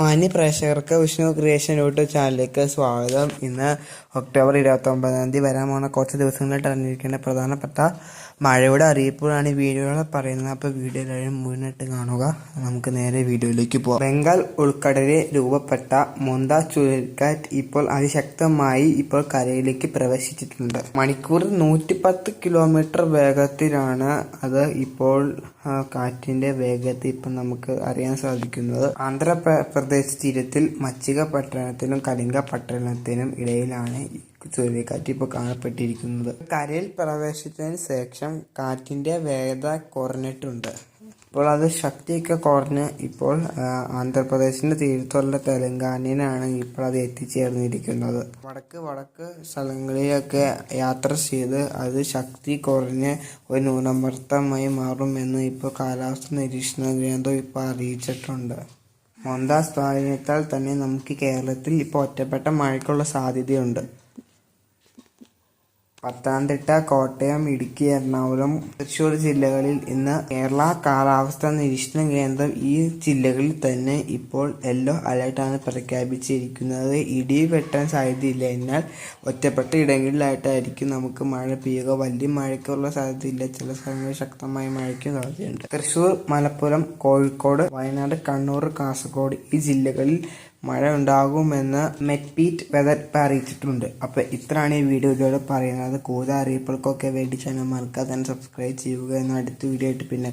മാന്യ പ്രേക്ഷകർക്ക് Vishnu creation YouTube ചാനലിലേക്ക് സ്വാഗതം. ഇന്ന് ഒക്ടോബർ ഇരുപത്തി ഒമ്പതാം തീയതി വരാൻ പോകുന്ന കുറച്ച് ദിവസങ്ങളായിട്ട് അറിഞ്ഞിരിക്കേണ്ട പ്രധാനപ്പെട്ട മഴയുടെ അറിയിപ്പുകളാണ് ഈ വീഡിയോയിൽ പറയുന്നത്. അപ്പോൾ വീഡിയോ കഴിഞ്ഞ് മുഴുവനായിട്ട് കാണുക. നമുക്ക് നേരെ വീഡിയോയിലേക്ക് പോകാം ബംഗാൾ ഉൾക്കടലിൽ രൂപപ്പെട്ട മൊന്ത ചുഴലിക്കാറ്റ് ഇപ്പോൾ അതിശക്തമായി ഇപ്പോൾ കരയിലേക്ക് പ്രവേശിച്ചിട്ടുണ്ട്. മണിക്കൂറിൽ നൂറ്റിപ്പത്ത് കിലോമീറ്റർ വേഗത്തിലാണ് അത് ഇപ്പോൾ കാറ്റിന്റെ കാറ്റിന്റെ വേഗത ഇപ്പം നമുക്ക് അറിയാൻ സാധിക്കുന്നത്. ആന്ധ്രാപ്രദേശ് തീരത്തിൽ മച്ചിക പട്ടണത്തിനും കലിംഗ പട്ടണത്തിനും ഇടയിലാണ് ചുഴലിക്കാറ്റ് ഇപ്പോൾ കാണപ്പെട്ടിരിക്കുന്നത്. കരയിൽ പ്രവേശിച്ചതിന് ശേഷം കാറ്റിന്റെ വേഗത കുറഞ്ഞിട്ടുണ്ട്. ഇപ്പോൾ അത് ശക്തിയൊക്കെ കുറഞ്ഞ് ഇപ്പോൾ ആന്ധ്രാപ്രദേശിന്റെ തീരത്തുള്ള തെലങ്കാനയിലാണ് ഇപ്പോൾ അത് എത്തിച്ചേർന്നിരിക്കുന്നത്. വടക്ക് വടക്ക് സ്ഥലങ്ങളിലൊക്കെ യാത്ര ചെയ്ത് അത് ശക്തി കുറഞ്ഞ് ഒരു ന്യൂനമർദ്ദമായി മാറുമെന്ന് ഇപ്പോൾ കാലാവസ്ഥ നിരീക്ഷണ കേന്ദ്രം ഇപ്പോൾ അറിയിച്ചിട്ടുണ്ട്. മൊന്ത സ്വാധീനത്താൽ തന്നെ നമുക്ക് കേരളത്തിൽ ഇപ്പോൾ ഒറ്റപ്പെട്ട മഴയ്ക്കുള്ള സാധ്യതയുണ്ട്. പത്തനംതിട്ട കോട്ടയം ഇടുക്കി എറണാകുളം തൃശ്ശൂർ ജില്ലകളിൽ ഇന്ന് കേരള കാലാവസ്ഥാ നിരീക്ഷണ കേന്ദ്രം ഈ ജില്ലകളിൽ തന്നെ ഇപ്പോൾ യെല്ലോ അലർട്ടാണ് പ്രഖ്യാപിച്ചിരിക്കുന്നത്. ഇടി വെട്ടാൻ സാധ്യതയില്ല. ഒറ്റപ്പെട്ട ഇടങ്ങളിലായിട്ടായിരിക്കും നമുക്ക് മഴ പെയ്യുക. വലിയ മഴയ്ക്കുള്ള സാധ്യതയില്ല. ചില സ്ഥലങ്ങളിൽ ശക്തമായ മഴയ്ക്കും സാധ്യതയുണ്ട്. തൃശ്ശൂർ മലപ്പുറം കോഴിക്കോട് വയനാട് കണ്ണൂർ കാസർഗോഡ് ഈ ജില്ലകളിൽ മഴ ഉണ്ടാകുമെന്ന് മെറ്റ്പീറ്റ് വെതർ അറിയിച്ചിട്ടുണ്ട്. അപ്പോൾ ഇത്രയാണ് ഈ വീഡിയോയിലൂടെ പറയുന്നത്. കൂടുതൽ അറിയിപ്പുകൾക്കൊക്കെ വേണ്ടി ചാനൽ മറക്കാതെ സബ്സ്ക്രൈബ് ചെയ്യുക. എന്ന അടുത്ത വീഡിയോ ആയിട്ട് പിന്നെ